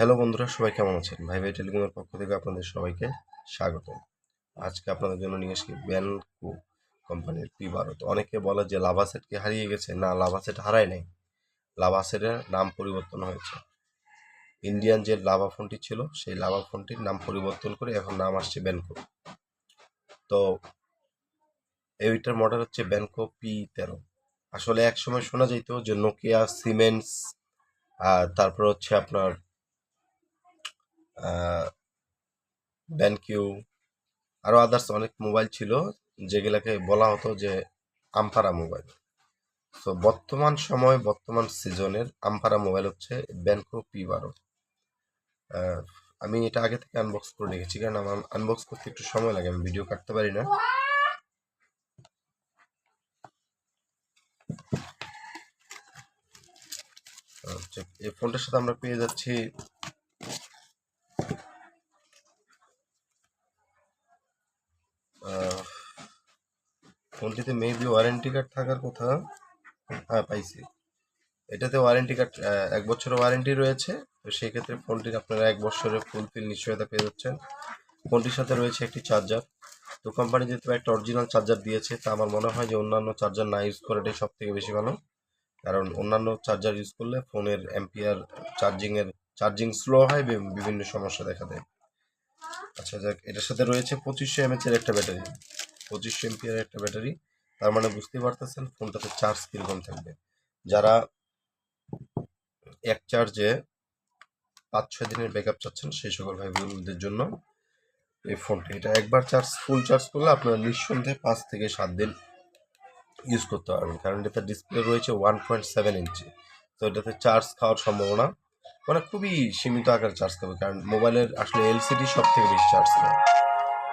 Hello বন্ধুরা, সবাই কেমন আছেন? ভাই ভাই টেলিকমের পক্ষ থেকে আপনাদের সবাইকে স্বাগত আজকে আপনাদের জন্য নিয়ে এসেছি ব্যানকো কোম্পানির পি ভারত অনেকে বলে যে লাভাসেটকে হারিয়ে গেছে? না লাভাসেট হারায় নাই। লাভাসেটের নাম পরিবর্তন হয়েছে। ইন্ডিয়ান যে লাভা ফোনটি ছিল, সেই লাভা ফোনটির নাম পরিবর্তন করে এখন নাম আসছে ব্যানকো। তো এইটার মডেল হচ্ছে ব্যানকো পি তেরো। আসলে এক সময় শোনা যেত যে নোকিয়া সিমেন্টস তারপর হচ্ছে আপনার ব্যানকিউ আরও আদার্স অনেক মোবাইল ছিল যেগুলাকে বলা হতো যে আমফারা মোবাইল তো বর্তমান সময়, বর্তমান সিজনের আমফারা মোবাইল হচ্ছে ব্যানকো পি বারো আমি এটা আগে থেকে আনবক্স করে রেখেছি, কারণ আমার আনবক্স করতে একটু সময় লাগে, আমি ভিডিও কাটতে পারি না। এই ফোনটার সাথে আমরা পেয়ে যাচ্ছি ফোনটিতে মেবি ওয়ারেন্টি কার্ড থাকার কথা হ্যাঁ পাইছি। এটাতে ওয়ারেন্টি কার্ড এক বছরের ওয়ারেন্টি রয়েছে, তো সেই ক্ষেত্রে ফোনটির আপনারা এক বছরের ফুলফিল নিশ্চয়তা পেয়ে যাচ্ছেন। ফোনটির সাথে রয়েছে একটি চার্জার তো কোম্পানি যেহেতু একটা অরিজিনাল চার্জার দিয়েছে, তা আমার মনে হয় যে অন্যান্য চার্জার না ইউজ করাটাই সব থেকে বেশি ভালো। কারণ অন্যান্য চার্জার ইউজ করলে ফোনের অ্যাম্পিয়ার চার্জিংয়ের চার্জিং স্লো হয়, বিভিন্ন সমস্যা দেখা দেয়। আচ্ছা যাক, এটার সাথে রয়েছে পঁচিশশো এমএচ এর একটা ব্যাটারি। পঁচিশশো এমপিয়ার একটা ব্যাটারি। তার মানে বুঝতেই পারতেছেন ফোনটাতে চার্জ কীরকম থাকবে। যারা এক চার্জে পাঁচ ছয় দিনের ব্যাকআপ চাচ্ছেন, সেই সকল ভাই বোনদের জন্য এই ফোনটা এটা একবার চার্জ ফুল চার্জ করলে আপনারা নিঃসন্দেহে পাঁচ থেকে সাত দিন ইউজ করতে পারবেন। কারণ এটাতে ডিসপ্লে রয়েছে ওয়ান পয়েন্ট সেভেন ইঞ্চি তো এটাতে চার্জ খাওয়ার সম্ভাবনা মানে খুবই সীমিত আকারে চার্জ খাবে কারণ মোবাইলের আসলে এলসিডি সব থেকে বেশি চার্জ খায়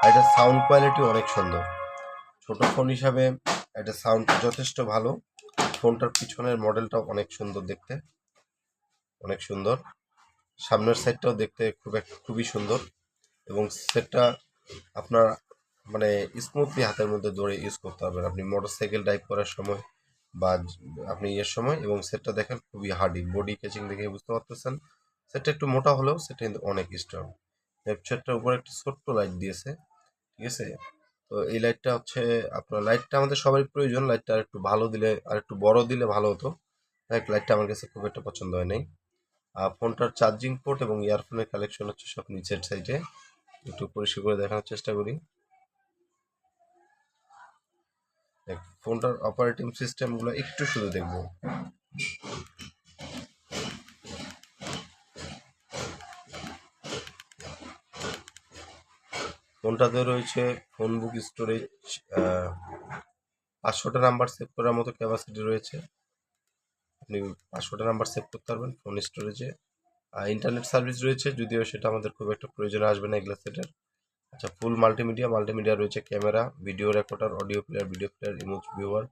আর এটার সাউন্ড কোয়ালিটি অনেক সুন্দর। ছোট ফোন হিসাবে এটা সাউন্ড যথেষ্ট ভালো। ফোনটার পিছনের মডেলটাও অনেক সুন্দর দেখতে। অনেক সুন্দর। সামনের সাইডটাও দেখতে খুব এক, খুবই সুন্দর। এবং সেটটা আপনার মানে স্মুথলি হাতের মধ্যে ধরে ইউজ করতে পারবেন। আপনি মোটর সাইকেল ড্রাইভ করার সময় বা আপনি ইয়ের সময় এবং সেটটা দেখেন, খুবই হার্ডি বডি কেচিং দেখে বুঝতে পারতেছেন। সেটটা একটু মোটা হলেও সেটা কিন্তু অনেক স্ট্রং সেটটার উপরে একটা ছোট্ট লাইট দিয়েছে, ঠিক আছে? তো এই লাইটটা হচ্ছে আপনার লাইটটা আমাদের সবারই প্রয়োজন। লাইটটা আর একটু ভালো দিলে, আর একটু বড় দিলে ভালো হতো। লাইটটা আমার কাছে খুব একটা পছন্দ হয় নাই। আর ফোনটার চার্জিং পোর্ট এবং ইয়ারফোনের কালেকশন হচ্ছে সব নিচের সাইডে একটু পরিষ্কার করে দেখানোর চেষ্টা করি দেখ, ফোনটার অপারেটিং সিস্টেমগুলো একটু শুধু দেখব। ফোনটাতে রয়েছে ফোন বুক স্টোরেজ পাঁচশোটা নাম্বার সেভ করার মতো ক্যাপাসিটি রয়েছে। আপনি পাঁচশোটা নাম্বার সেভ করতে পারবেন ফোন স্টোরেজে ইন্টারনেট সার্ভিস রয়েছে, যদিও সেটা আমাদের খুব একটা প্রয়োজন আসবে না এগুলো সেটের। আচ্ছা ফুল মাল্টিমিডিয়া মাল্টিমিডিয়া রয়েছে camera video recorder audio player video player image viewer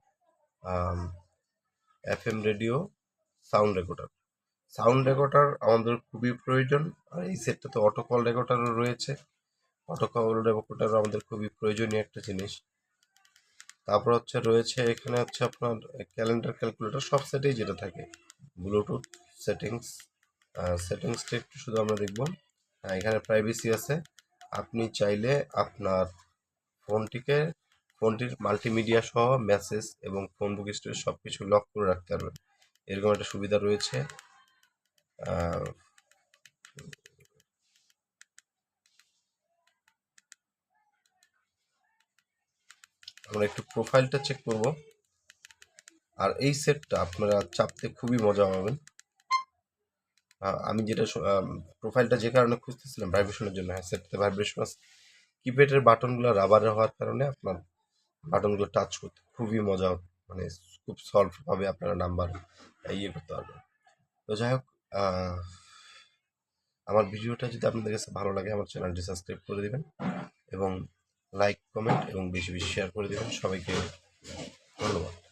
F M radio sound recorder sound recorder আমাদের খুবই প্রয়োজন আর এই সেটটাতে অটো কল রেকর্ডারও রয়েছে। অটো কল রেকর্ডারও আমাদের খুবই প্রয়োজনীয় একটা জিনিস। তারপর হচ্ছে রয়েছে এখানে হচ্ছে আপনার ক্যালেন্ডার ক্যালকুলেটর সব সেটেই যেটা থাকে। ব্লুটুথ সেটিংস সেটিংসটা একটু শুধু আমরা দেখব। হ্যাঁ, এখানে প্রাইভেসি আছে। আপনি চাইলে আপনার ফোনটিকে, ফোনটির মাল্টিমিডিয়া সহ মেসেজ এবং ফোন বুক স্টোরেজ সব কিছু লক করে রাখতে পারবেন। এরকম একটা সুবিধা রয়েছে। আমরা একটু প্রোফাইলটা চেক করব। আর এই সেটটা আপনারা চাপতে খুবই মজা পাবেন। আমি যেটা প্রোফাইলটা যে কারণে খুঁজতেছিলাম ভাইব্রেশনের জন্য হ্যাঁ সেটতে ভাইব্রেশন আছে কিপ্যাডের বাটনগুলো রাবারের হওয়ার কারণে আপনার বাটনগুলো টাচ করতে খুবই মজা মানে খুব সলভভাবে আপনারা নাম্বার ইয়ে করতে পারবেন। তো যাই হোক আমার ভিডিওটা যদি আপনাদের কাছে ভালো লাগে, আমার চ্যানেলটি সাবস্ক্রাইব করে দেবেন এবং লাইক কমেন্ট এবং বেশি বেশি শেয়ার করে দেবেন। সবাইকে ধন্যবাদ।